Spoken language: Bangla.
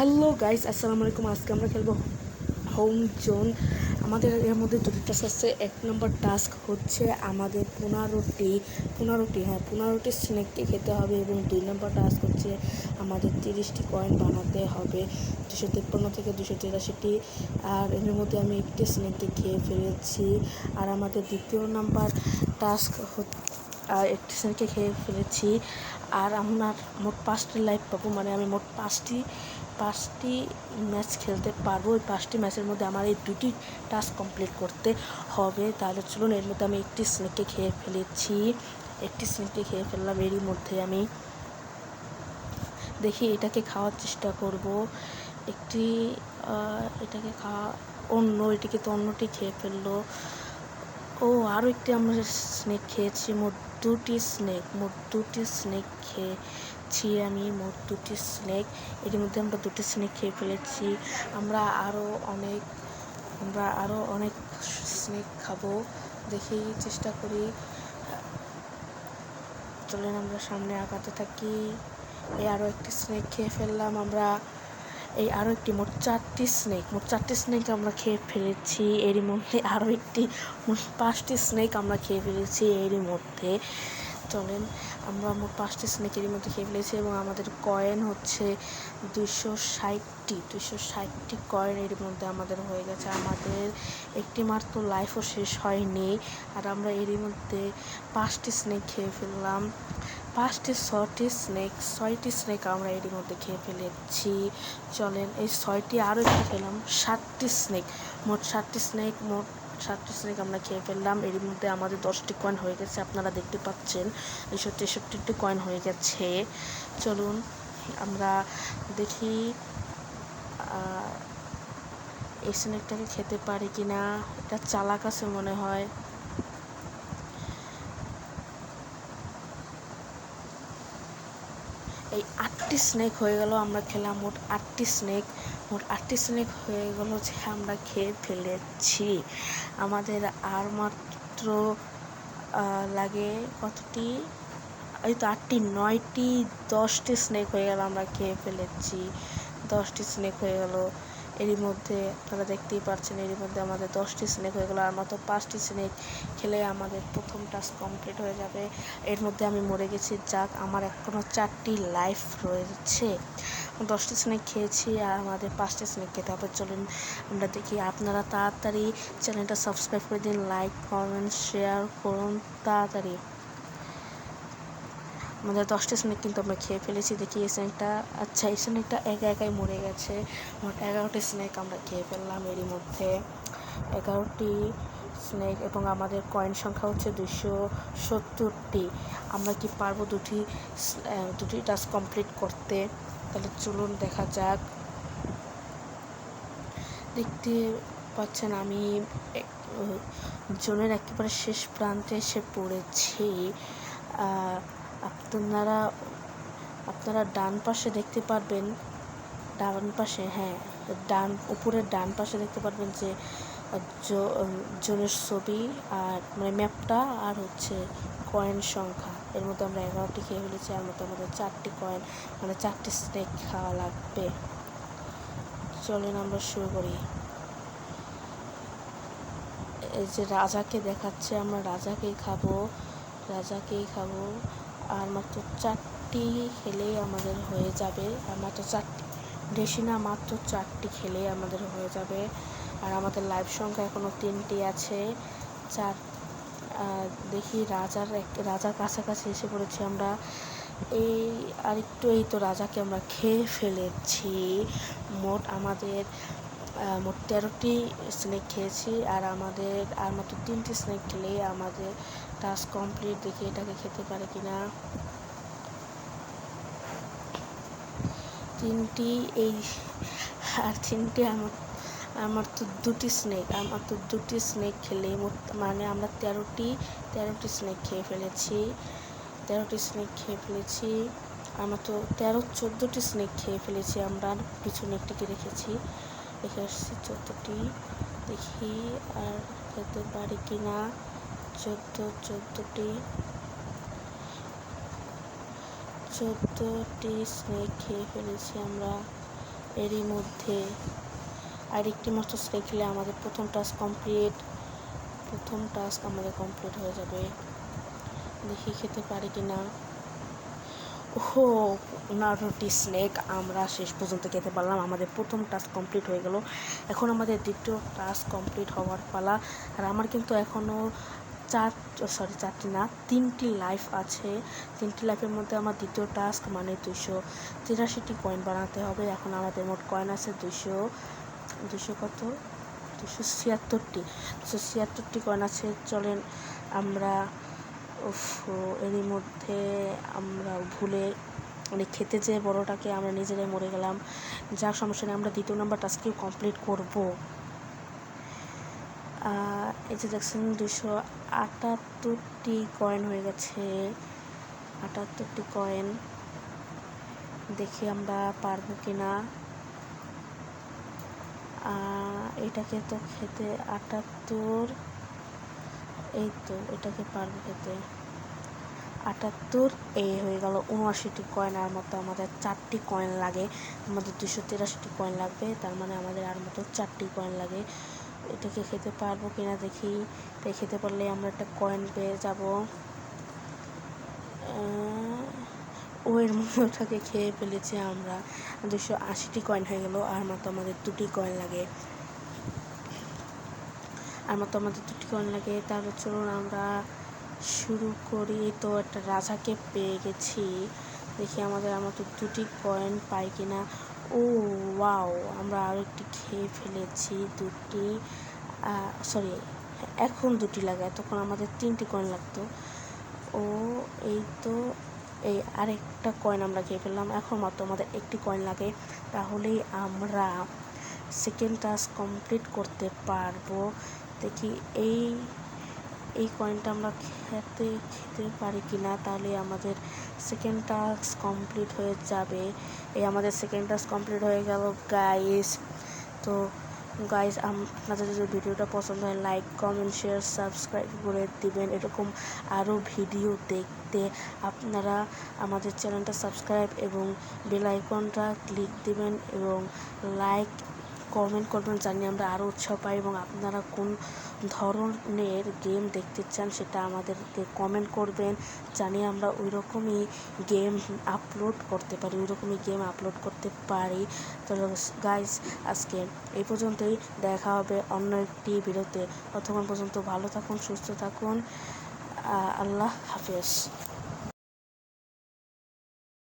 হ্যালো গাইস আসসালামু আলাইকুম। আজকে আমরা খেলব হোম জোন আমাদের এর মধ্যে দুটি টাস্ক আছে। এক নম্বর টাস্ক হচ্ছে আমাদের পনেরোটি পনেরোটি হ্যাঁ পনেরোটি স্নেককে খেতে হবে এবং দুই নম্বর টাস্ক হচ্ছে আমাদের তিরিশটি কয়েন বানাতে হবে। দুশো তিপ্পান্ন থেকে দুশো তিরাশিটি। আর এর মধ্যে আমি একটি স্নেককে খেয়ে ফেলেছি। আর আমাদের দ্বিতীয় নাম্বার টাস্ক হচ্ছে স্নেককে খেয়ে ফেলেছি। আর আমার মোট পাঁচটি লাইফ পাবো মানে আমি মোট পাঁচটি পাঁচটি ম্যাচ খেলতে পারব। ওই পাঁচটি ম্যাচের মধ্যে আমার এই দুটি টাস্ক কমপ্লিট করতে হবে। তাহলে চলুন, এর মধ্যে আমি একটি স্নেককে খেয়ে ফেলেছি। একটি স্নেককে খেয়ে ফেললাম, এরই মধ্যে আমি দেখি এটাকে খাওয়ার চেষ্টা করব। একটি এটাকে খাওয়া, অন্য, এটিকে তো অন্যটি খেয়ে ফেলল। ও আরও একটি আমরা স্নেক খেয়েছি মোট দুটি স্নেক মোট দুটি স্নেক খেয়েছি আমি মোট দুটি স্নেক এর মধ্যে আমরা দুটি স্নেক খেয়ে ফেলেছি। আমরা আরও অনেক, আমরা আরও অনেক স্নেক খাব দেখি চেষ্টা করি। চলেন আমরা সামনে আগাতে থাকি। এই আরও একটি স্নেক খেয়ে ফেললাম আমরা। এই আরও একটি মোট চারটি স্নেক মোট চারটি স্নেক আমরা খেয়ে ফেলেছি। এরই মধ্যে আরও একটি, মোট পাঁচটি স্নেক আমরা খেয়ে ফেলেছি এরই মধ্যে। চলেন, আমরা মোট পাঁচটি স্নেক এরই মধ্যে খেয়ে ফেলেছি এবং আমাদের কয়েন হচ্ছে দুশো ষাটটি দুশো ষাটটি কয়েন এর মধ্যে আমাদের হয়ে গেছে। আমাদের একটি মাত্র লাইফও শেষ হয়নি। আর আমরা এরই মধ্যে পাঁচটি স্নেক খেয়ে ফেললাম। পাঁচটি ছটি স্নেক ছয়টি স্নেক আমরা এরই মধ্যে খেয়ে ফেলেছি। চলেন এই ছয়টি আরও একটু খেলাম। সাতটি স্নেক মোট সাতটি স্নেক মোট সাতটি স্নেক আমরা খেয়ে ফেললাম। এর মধ্যে আমাদের দশটি কয়েন হয়ে গেছে, আপনারা দেখতে পাচ্ছেন। দুশো তেষট্টিটি কয়েন হয়ে গেছে। চলুন আমরা দেখি এই স্নেকটাকে খেতে পারি কি না এটা চালাক আছে মনে হয়। এই আটটি স্নেক হয়ে গেল, আমরা খেলাম মোট আটটি স্নেক মোট আটটি স্নেক হয়ে গেল যে আমরা খেয়ে ফেলেছি। আমাদের আর মাত্র লাগে কতটি? এই তো আটটি, নয়টি, দশটি স্নেক হয়ে গেল আমরা খেয়ে ফেলেছি। দশটি স্নেক হয়ে গেল। এরই মধ্যে আপনারা দেখতেই পাচ্ছেন এরই মধ্যে আমাদের দশটি স্নেক হয়ে গেলো। আর মাত্র পাঁচটি স্নেক খেলে আমাদের প্রথম টাস্ক কমপ্লিট হয়ে যাবে। এর মধ্যে আমি মরে গেছি, যাক, আমার এখনও চারটি লাইফ রয়েছে। দশটি স্নেক খেয়েছি আর আমাদের পাঁচটি স্নেক খেতে হবে। চলুন আমরা দেখি, আপনারা তাড়াতাড়ি চ্যানেলটা সাবস্ক্রাইব করে দিন লাইক কমেন্ট শেয়ার করুন, তাড়াতাড়ি। আমাদের দশটা স্নেক কিন্তু আমরা খেয়ে ফেলেছি। দেখি এই স্নেকটা আচ্ছা এই স্নেকটা একা একাই মরে গেছে। মোট এগারোটি স্নেক আমরা খেয়ে ফেললাম এরই মধ্যে। এগারোটি স্নেক এবং আমাদের কয়েন সংখ্যা হচ্ছে দুশো সত্তরটি। আমরা কি পারব দুটি দুটি টাস্ক কমপ্লিট করতে? তাহলে চলুন দেখা যাক। দেখতে পাচ্ছেন আমি জোনের একেবারে শেষ প্রান্তে এসে পড়েছি। আপনারা আপনারা ডান পাশে দেখতে পারবেন, ডান পাশে হ্যাঁ ডান, উপরের ডান পাশে দেখতে পারবেন যে জোনের ছবি আর মানে ম্যাপটা আর হচ্ছে কয়েন সংখ্যা। এর মধ্যে আমরা এগারোটি খেয়ে ফেলেছি আর মধ্যে আমাদের চারটি কয়েন মানে চারটি স্নেক খাওয়া লাগবে। চলেন আমরা শুরু করি। এই যে রাজাকে দেখাচ্ছে, আমরা রাজাকেই খাব রাজাকেই খাব। আর মাত্র চারটি খেলেই আমাদের হয়ে যাবে। আর মাত্র চারটি বেশি না, মাত্র চারটি খেলেই আমাদের হয়ে যাবে। আর আমাদের লাইভ সংখ্যা এখনও তিনটি আছে। চার দেখি রাজার এক রাজার কাছাকাছি এসে পড়েছি আমরা। এই আরেকটু এই তো রাজাকে আমরা খেয়ে ফেলেছি। মোট আমাদের মোট তেরোটি স্নেক খেয়েছি আর আমাদের আর মাত্র তিনটি স্নেক খেলে আমাদের টাস্ক কমপ্লিট দেখি এটাকে খেতে পারে কিনা। তিনটি এই, আর তিনটি আমার আমার তো দুটি স্নেক আমার তো দুটি স্নেক খেলে মোট- মানে আমরা তেরোটি তেরোটি স্নেক খেয়ে ফেলেছি, তেরোটি স্নেক খেয়ে ফেলেছি, আমরা তো তেরো, চোদ্দোটি স্নেক খেয়ে ফেলেছি, আমরা পিছনে একটিকে রেখেছি। রেখে আসছি চোদ্দোটি দেখি, আর খেতে পারি কি না চোদ্দ, চোদ্দোটি চোদ্দোটি স্নেক খেয়ে ফেলেছি আমরা এরই মধ্যে। আর একটি মাত্র স্নেক খেলে আমাদের প্রথম টাস্ক কমপ্লিট প্রথম টাস্ক আমাদের কমপ্লিট হয়ে যাবে। দেখি খেতে পারি কি না ওহো নারুটি স্নেক আমরা শেষ পর্যন্ত খেতে পারলাম। আমাদের প্রথম টাস্ক কমপ্লিট হয়ে গেল। এখন আমাদের দ্বিতীয় টাস্ক কমপ্লিট হওয়ার পালা। আর আমার কিন্তু এখনও চার সরি চারটি না, তিনটি লাইফ আছে। তিনটি লাইফের মধ্যে আমার দ্বিতীয় টাস্ক মানে দুশো তিরাশিটি কয়েন বানাতে হবে। এখন আমাদের মোট কয়েন আছে দুশো দুশো কত? দুশো ছিয়াত্তরটি। দুশো ছিয়াত্তরটি কয়েন আছে। চলেন আমরা উফ এরই মধ্যে আমরা ভুলে মানে খেতে যে বড়টাকে আমরা নিজেরাই মরে গেলাম। যার সমস্যা নেই, আমরা দ্বিতীয় নম্বর টাস্কেও কমপ্লিট করব। এই যে দেখছেন দুশো আটাত্তরটি কয়েন হয়ে গেছে। আটাত্তরটি কয়েন দেখি আমরা পারব কি না এটাকে তো খেতে আটাত্তর, এই তো, এটাকে পারব খেতে। আটাত্তর, এ হয়ে গেল উনআশিটি কয়েন আর মতো আমাদের চারটি কয়েন লাগে। আমাদের দুশো তিরাশিটি কয়েন লাগবে, তার মানে আমাদের আর মতো চারটি কয়েন লাগে। এটাকে খেতে পারব কিনা দেখি। তাই খেতে পারলে আমরা একটা কয়েন পেয়ে যাব। ও এর মধ্যে ওটাকে খেয়ে ফেলেছি আমরা। দুশো আশিটি কয়েন হয়ে গেল, আর মতো আমাদের দুটি কয়েন লাগে। আর মতো আমাদের দুটি কয়েন লাগে, তাহলে চলুন আমরা শুরু করি। তো একটা রাজাকে পেয়ে গেছি। দেখি আমাদের আমার তো দুটি কয়েন পাই কিনা। ও, ওয়াও, আমরা আরও একটি খেয়ে ফেলেছি দুটি। সরি, এখন দুটি লাগে তখন আমাদের তিনটি কয়েন লাগতো। ও, এই তো, এই আরেকটা কয়েন আমরা খেয়ে ফেললাম। এখন মাত্র আমাদের একটি কয়েন লাগে। তাহলেই আমরা সেকেন্ড টাস্ক কমপ্লিট করতে পারব। দেখি এই এই কয়েনটা আমরা খেতে খেতে পারি কি না তাহলে আমাদের সেকেন্ড টাস্ক কমপ্লিট হয়ে যাবে। এই আমাদের সেকেন্ড টাস্ক কমপ্লিট হয়ে গেল গাইস তো গাইস আপনাদের যদি ভিডিওটা পছন্দ হয় লাইক কমেন্ট শেয়ার সাবস্ক্রাইব করে দিবেন। এরকম আরও ভিডিও দেখতে আপনারা আমাদের চ্যানেলটা সাবস্ক্রাইব এবং বেল আইকনটা ক্লিক দিবেন এবং লাইক কমেন্ট করবেন, জানি আমরা আরও উৎসাহ পাই এবং আপনারা কোন ধরনের গেম দেখতে চান সেটা আমাদেরকে কমেন্ট করবেন। জানি আমরা ওই রকমই গেম আপলোড করতে পারি ওই রকমই গেম আপলোড করতে পারি। তো গাইস আজকে এই পর্যন্তই, দেখা হবে অন্য একটি ভিডিওতে ততক্ষণ পর্যন্ত ভালো থাকুন, সুস্থ থাকুন। আল্লাহ হাফেজ।